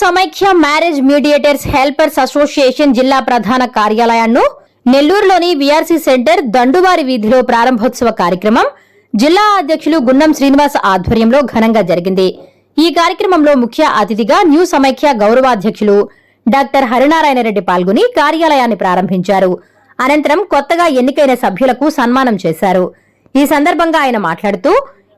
సమైక్య marriage mediators helpers association జిల్లా ప్రధాన కార్యాలయాన్ని నెల్లూరులోని విఆర్సీ సెంటర్ దండువారి వీధిలో ప్రారంభోత్సవ కార్యక్రమం జిల్లా అధ్యక్షులు గున్నం శ్రీనివాస్ ఆధ్వర్యంలో ఘనంగా జరిగింది. ఈ కార్యక్రమంలో ముఖ్య అతిథిగా న్యూ సమైక్య గౌరవాధ్యక్షులు డాక్టర్ హరినారాయణ రెడ్డి పాల్గొని కార్యాలయాన్ని ప్రారంభించారు. అనంతరం కొత్తగా ఎన్నికైన సభ్యులకు సన్మానం చేశారు. ఈ సందర్భంగా ఆయన మాట్లాడుతూ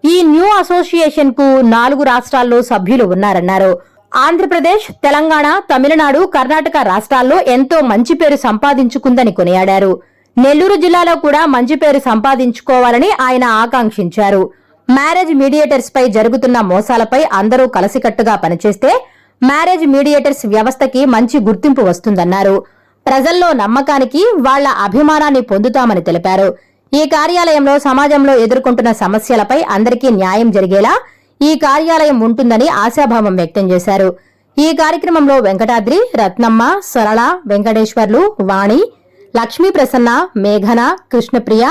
ఈ న్యూ అసోసియేషన్కు నాలుగు రాష్ట్రాల్లో సభ్యులు ఉన్నారన్నారు. ఆంధ్రప్రదేశ్ తెలంగాణ తమిళనాడు కర్ణాటక రాష్ట్రాల్లో ఎంతో మంచి పేరు సంపాదించుకుందని కొనియాడారు. నెల్లూరు జిల్లాలో కూడా మంచి పేరు సంపాదించుకోవాలని ఆయన ఆకాంక్షించారు. మ్యారేజ్ మీడియేటర్స్ పై జరుగుతున్న మోసాలపై అందరూ కలిసికట్టుగా పనిచేస్తే మ్యారేజ్ మీడియేటర్స్ వ్యవస్థకి మంచి గుర్తింపు వస్తుందన్నారు. ప్రజల్లో నమ్మకానికి వాళ్ళ అభిమానాన్ని పొందుతామని తెలిపారు. ఈ కార్యాలయంలో సమాజంలో ఎదుర్కొంటున్న సమస్యలపై అందరికీ న్యాయం జరిగేలా ఈ కార్యాలయం ఉంటుందని ఆశాభావం వ్యక్తం చేశారు. ఈ కార్యక్రమంలో వెంకటాద్రి రత్నమ్మ సరళ వెంకటేశ్వర్లు వాణి లక్ష్మీ ప్రసన్న మేఘన కృష్ణప్రియ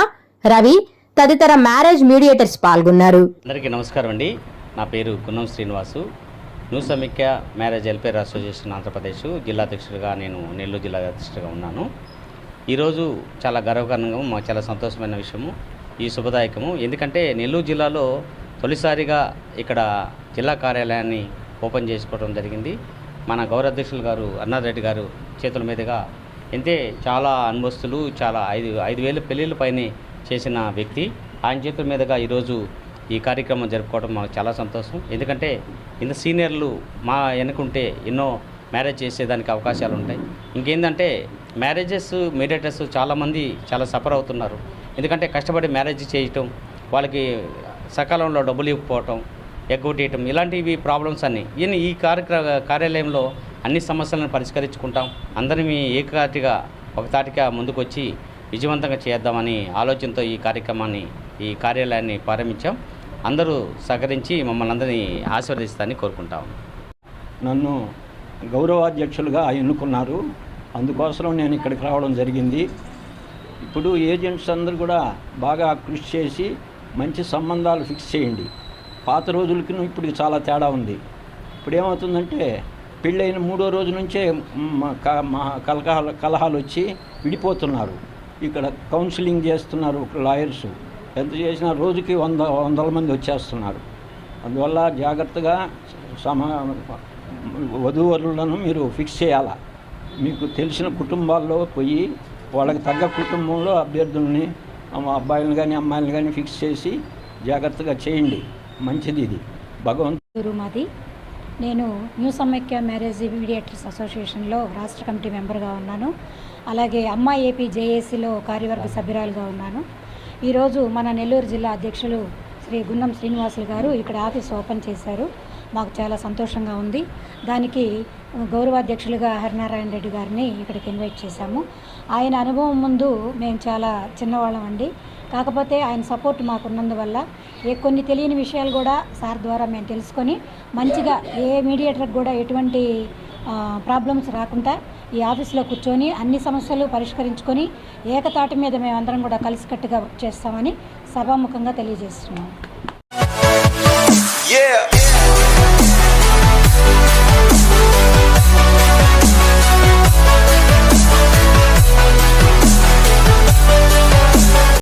రవి తదితర మ్యారేజ్ మీడియేటర్స్ పాల్గొన్నారు. అందరికీ నమస్కారం అండి. నా పేరు Gunnam Srinivasu. New Samikhya marriage welfare association Andhra Pradesh జిల్లా అధ్యక్షుడిగా నేను నెల్లూరు జిల్లా అధ్యక్షుడిగా ఉన్నాను. ఈరోజు చాలా గర్వకారణంగా మాకు చాలా సంతోషమైన విషయము ఈ శుభదాయకము. ఎందుకంటే నెల్లూరు జిల్లాలో తొలిసారిగా ఇక్కడ జిల్లా కార్యాలయాన్ని ఓపెన్ చేసుకోవడం జరిగింది. మన గౌరవాధ్యక్షులు గారు అన్నారెడ్డి గారు చేతుల మీదుగా అంతే చాలా అనుభవస్తులు చాలా ఐదు ఐదు వేల పెళ్ళిళ్ళ పైనే చేసిన వ్యక్తి. ఆయన చేతుల మీదుగా ఈరోజు ఈ కార్యక్రమం జరుపుకోవడం మాకు చాలా సంతోషం. ఎందుకంటే ఇంత సీనియర్లు మా వెనుకుంటే ఎన్నో మ్యారేజ్ చేసేదానికి అవకాశాలు ఉంటాయి. ఇంకేంటంటే మ్యారేజెస్ మీడియేటర్స్ చాలామంది చాలా సఫర్ అవుతున్నారు. ఎందుకంటే కష్టపడి మ్యారేజ్ చేయటం వాళ్ళకి సకాలంలో డబ్బులు ఇవ్వకపోవటం ఎగ్గొట్టేయటం ఇలాంటివి ప్రాబ్లమ్స్ అన్నీ. ఈయన ఈ కార్యక్ర కార్యాలయంలో అన్ని సమస్యలను పరిష్కరించుకుంటాం. అందరినీ ఏకతాటిగా ఒకతాటిగా ముందుకొచ్చి విజయవంతంగా చేద్దామని ఆలోచనతో ఈ కార్యక్రమాన్ని ఈ కార్యాలయాన్ని ప్రారంభించాం. అందరూ సహకరించి మమ్మల్ని అందరినీ ఆశీర్వదిస్తారని కోరుకుంటాం. నన్ను గౌరవాధ్యక్షులుగా ఎన్నుకున్నారు. అందుకోసం నేను ఇక్కడికి రావడం జరిగింది. ఇప్పుడు ఏజెంట్స్ అందరూ కూడా బాగా కృషి చేసి మంచి సంబంధాలు ఫిక్స్ చేయండి. పాత రోజులకి ఇప్పుడు చాలా తేడా ఉంది. ఇప్పుడు ఏమవుతుందంటే పెళ్ళైన మూడో రోజు నుంచే మా క- కలహాలు కలహాలు వచ్చి విడిపోతున్నారు. ఇక్కడ కౌన్సిలింగ్ చేస్తున్నారు లాయర్స్. ఎంత చేసినా రోజుకి వంద వందల మంది వచ్చేస్తున్నారు. అందువల్ల జాగ్రత్తగా సమా వధూవరులను మీరు ఫిక్స్ చేయాలా? మీకు తెలిసిన కుటుంబాల్లో పోయి వాళ్ళకి తగ్గ కుటుంబంలో అభ్యర్థుల్ని అబ్బాయిలను కానీ అమ్మాయిలను కానీ ఫిక్స్ చేసి జాగ్రత్తగా చేయండి. మంచిది ఇది. భగవంతు మాది. నేను న్యూ సమైక్య మ్యారేజ్ మీడియేటర్స్ అసోసియేషన్లో రాష్ట్ర కమిటీ మెంబర్గా ఉన్నాను. అలాగే అమ్మా ఏపీ జేఏసీలో కార్యవర్గ సభ్యురాలుగా ఉన్నాను. ఈరోజు మన నెల్లూరు జిల్లా అధ్యక్షులు శ్రీ గున్నం శ్రీనివాసులు గారు ఇక్కడ ఆఫీస్ ఓపెన్ చేశారు. మాకు చాలా సంతోషంగా ఉంది. దానికి గౌరవాధ్యక్షులుగా హరినారాయణ రెడ్డి గారిని ఇక్కడికి ఇన్వైట్ చేశాము. ఆయన అనుభవం ముందు మేము చాలా చిన్నవాళ్ళం అండి. కాకపోతే ఆయన సపోర్ట్ మాకున్నందువల్ల ఏ కొన్ని తెలియని విషయాలు కూడా సార్ ద్వారా మేము తెలుసుకొని మంచిగా ఏ మీడియేటర్కి కూడా ఎటువంటి ప్రాబ్లమ్స్ రాకుండా ఈ ఆఫీస్లో కూర్చొని అన్ని సమస్యలు పరిష్కరించుకొని ఏకతాటి మీద మేమందరం కూడా కలిసికట్టుగా వర్క్ చేస్తామని సభాముఖంగా తెలియజేస్తున్నాం.